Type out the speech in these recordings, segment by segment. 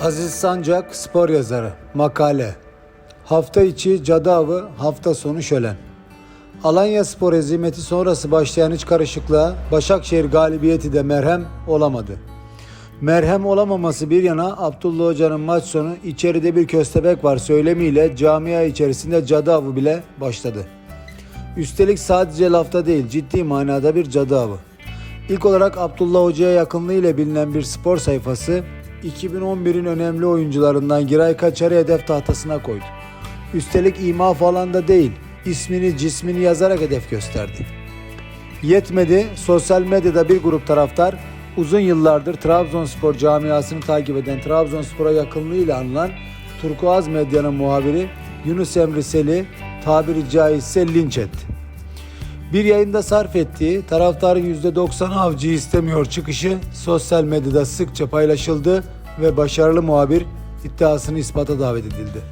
Aziz Sancak spor yazarı. Makale. Hafta içi cadı avı, hafta sonu şölen. Alanya spor ezimeti sonrası başlayan iç karışıklığa Başakşehir galibiyeti de merhem olamadı. Merhem olamaması bir yana Abdullah Hoca'nın maç sonu içeride bir köstebek var söylemiyle camia içerisinde cadı avı bile başladı. Üstelik sadece lafta değil ciddi manada bir cadı avı. İlk olarak Abdullah Hoca'ya yakınlığı ile bilinen bir spor sayfası 2011'in önemli oyuncularından Giray Kaçar'ı hedef tahtasına koydu. Üstelik ima falan da değil, ismini cismini yazarak hedef gösterdi. Yetmedi, sosyal medyada bir grup taraftar uzun yıllardır Trabzonspor camiasını takip eden Trabzonspor'a yakınlığıyla anılan Turkuaz Medya'nın muhabiri Yunus Emre Sel'i tabiri caizse linç etti. Bir yayında sarf ettiği taraftarın %90 avcı istemiyor çıkışı sosyal medyada sıkça paylaşıldı ve başarılı muhabir iddiasını ispata davet edildi.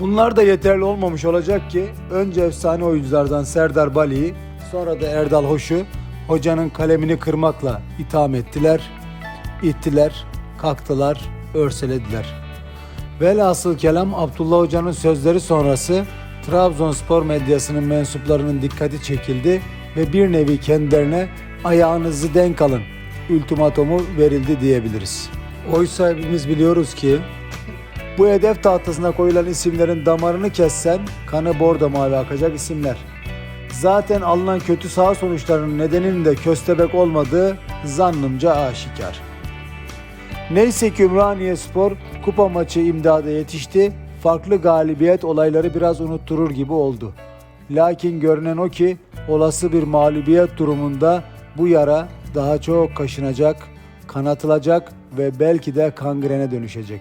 Bunlar da yeterli olmamış olacak ki önce efsane oyunculardan Serdar Bali'yi sonra da Erdal Hoş'u hocanın kalemini kırmakla itham ettiler, ittiler, kalktılar, örselediler. Velhasıl kelam Abdullah Hoca'nın sözleri sonrası Trabzonspor medyasının mensuplarının dikkati çekildi ve bir nevi kendilerine ayağınızı denk alın ultimatomu verildi diyebiliriz. Oysa hepimiz biliyoruz ki bu hedef tahtasına koyulan isimlerin damarını kessen kanı bordo mavi akacak isimler. Zaten alınan kötü sağ sonuçlarının nedeninin de köstebek olmadığı zannımca aşikar. Neyse ki Ümraniye Spor kupa maçı imdada yetişti. Farklı galibiyet olayları biraz unutturur gibi oldu. Lakin görünen o ki olası bir mağlubiyet durumunda bu yara daha çok kaşınacak, kanatılacak ve belki de kangrene dönüşecek.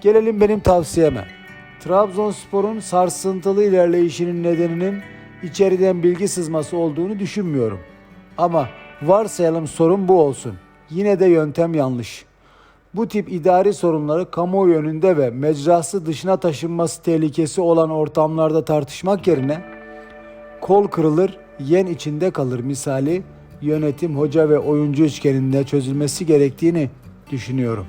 Gelelim benim tavsiyeme. Trabzonspor'un sarsıntılı ilerleyişinin nedeninin içeriden bilgi sızması olduğunu düşünmüyorum. Ama varsayalım sorun bu olsun. Yine de yöntem yanlış. Bu tip idari sorunları kamuoyu önünde ve mecrası dışına taşınması tehlikesi olan ortamlarda tartışmak yerine kol kırılır, yen içinde kalır misali yönetim, hoca ve oyuncu üçgeninde çözülmesi gerektiğini düşünüyorum.